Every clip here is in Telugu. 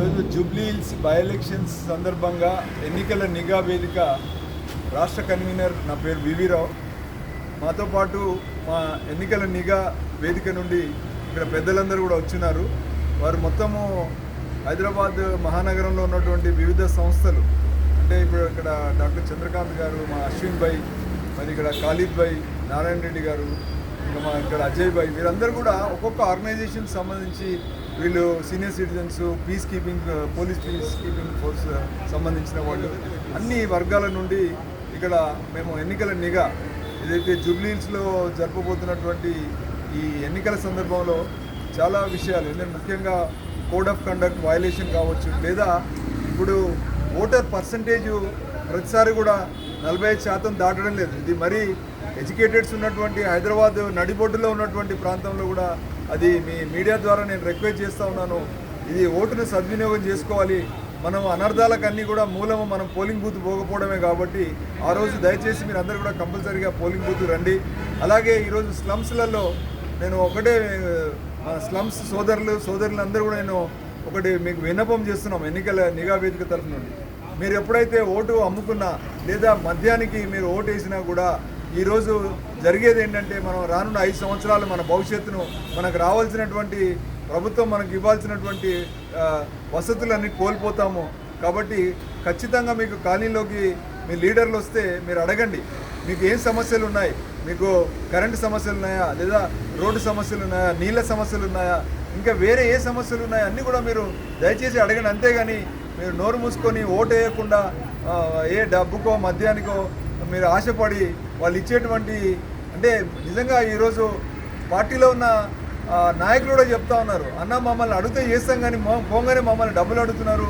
ఈరోజు జూబ్లీ హిల్స్ బై ఎలక్షన్స్ సందర్భంగా ఎన్నికల నిఘా వేదిక రాష్ట్ర కన్వీనర్ నా పేరు వివిరావు మాతో పాటు మా ఎన్నికల నిఘా వేదిక నుండి ఇక్కడ పెద్దలందరూ కూడా వచ్చినారు. వారు మొత్తము హైదరాబాద్ మహానగరంలో ఉన్నటువంటి వివిధ సంస్థలు అంటే ఇప్పుడు ఇక్కడ డాక్టర్ చంద్రకాంత్ గారు మా అశ్విన్ భాయ్ మరి ఇక్కడ ఖాళీద్ భాయ్ నారాయణ రెడ్డి గారు ఇంకా మా ఇక్కడ అజయ్ భాయ్ వీరందరూ కూడా ఒక్కొక్క ఆర్గనైజేషన్ సంబంధించి వీళ్ళు senior citizens peacekeeping police peacekeeping force సంబంధించిన వాళ్ళు. అన్ని వర్గాల నుండి ఇక్కడ మేము ఎన్నికల నిఘా ఏదైతే జూబ్లీహిల్స్లో జరపబోతున్నటువంటి ఈ ఎన్నికల సందర్భంలో చాలా విషయాలు ఎందుకంటే ముఖ్యంగా కోడ్ ఆఫ్ కండక్ట్ వయలేషన్ కావచ్చు లేదా ఇప్పుడు ఓటర్ పర్సంటేజు ప్రతిసారి కూడా నలభై ఐదు శాతం దాటడం లేదు. ఇది మరీ ఎడ్యుకేటెడ్స్ ఉన్నటువంటి హైదరాబాద్ నడిబొడ్డులో ఉన్నటువంటి ప్రాంతంలో కూడా అది మీ మీడియా ద్వారా నేను రిక్వెస్ట్ చేస్తూ ఉన్నాను. ఇది ఓటును సద్వినియోగం చేసుకోవాలి. మనం అనర్థాలకు అన్నీ కూడా మూలము మనం పోలింగ్ బూత్ పోకపోవడమే కాబట్టి ఆ రోజు దయచేసి మీరు అందరూ కూడా కంపల్సరీగా పోలింగ్ బూత్ రండి. అలాగే ఈరోజు స్లమ్స్లలో నేను ఒకటే స్లమ్స్ సోదరులు సోదరులందరూ కూడా నేను ఒకటి మీకు విన్నపం చేస్తున్నాం ఎన్నికల నిఘా వేదిక తరఫు నుండి. మీరు ఎప్పుడైతే ఓటు అమ్ముకున్నా లేదా మద్యానికి మీరు ఓటు వేసినా కూడా ఈరోజు జరిగేది ఏంటంటే మనం రానున్న ఐదు సంవత్సరాలు మన భవిష్యత్తును మనకు రావాల్సినటువంటి ప్రభుత్వం మనకు ఇవ్వాల్సినటువంటి వసతులన్నీ కోల్పోతాము. కాబట్టి ఖచ్చితంగా మీకు కాలనీలోకి మీ లీడర్లు వస్తే మీరు అడగండి. మీకు ఏం సమస్యలు ఉన్నాయి? మీకు కరెంటు సమస్యలు ఉన్నాయా? లేదా రోడ్డు సమస్యలు ఉన్నాయా? నీళ్ళ సమస్యలు ఉన్నాయా? ఇంకా వేరే ఏ సమస్యలు ఉన్నాయా? అన్నీ కూడా మీరు దయచేసి అడగండి. అంతేగాని మీరు నోరు మూసుకొని ఓటు వేయకుండా ఏ డబ్బుకో మద్యానికో మీరు ఆశపడి వాళ్ళు ఇచ్చేటువంటి అంటే నిజంగా ఈరోజు పార్టీలో ఉన్న నాయకులు కూడా చెప్తా ఉన్నారు. అన్న మమ్మల్ని అడిగితే చేస్తాం కానీ పోగానే మమ్మల్ని డబ్బులు అడుగుతున్నారు.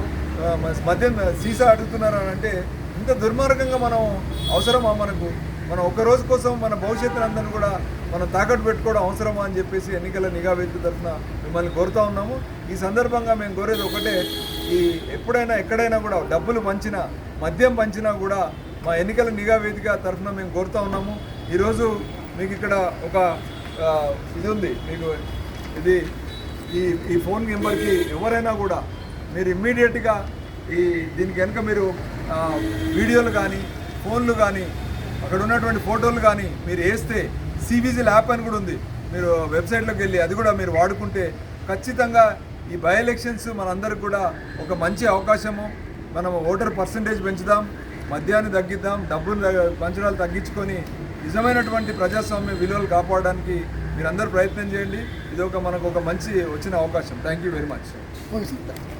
మద్యం సీసా అడుగుతున్నారు అని అంటే ఇంత దుర్మార్గంగా మనం అవసరమా మనకు? మనం ఒక్క రోజు కోసం మన భవిష్యత్తును అందరినీ కూడా మనం తాకట్టు పెట్టుకోవడం అవసరమా అని చెప్పేసి ఎన్నికల నిఘా వేదిక తరఫున మిమ్మల్ని కోరుతా ఉన్నాము. ఈ సందర్భంగా మేము కోరేది ఒకటే ఈ ఎప్పుడైనా ఎక్కడైనా కూడా డబ్బులు పంచినా మద్యం పంచినా కూడా మా ఎన్నికల నిఘా వేదిక తరఫున మేము కోరుతా ఉన్నాము. ఈరోజు మీకు ఇక్కడ ఒక ఇది ఉంది మీకు ఇది ఈ ఈ ఫోన్ నెంబర్కి ఎవరైనా కూడా మీరు ఇమ్మీడియట్గా ఈ దీనికి వెనుక మీరు వీడియోలు కానీ ఫోన్లు కానీ అక్కడ ఉన్నటువంటి ఫోటోలు కానీ మీరు వేస్తే సివిజిల్ యాప్ అని కూడా ఉంది. మీరు వెబ్సైట్లోకి వెళ్ళి అది కూడా మీరు వాడుకుంటే ఖచ్చితంగా ఈ బై ఎలక్షన్స్ మనందరికి కూడా ఒక మంచి అవకాశము. మనం ఓటర్ పర్సంటేజ్ పెంచుదాం మద్యాన్ని తగ్గిద్దాం డబ్బులు పంచడాలు తగ్గించుకొని నిజమైనటువంటి ప్రజాస్వామ్య విలువలు కాపాడడానికి మీరందరూ ప్రయత్నం చేయండి. ఇది ఒక మనకు ఒక మంచి వచ్చిన అవకాశం. Thank you very much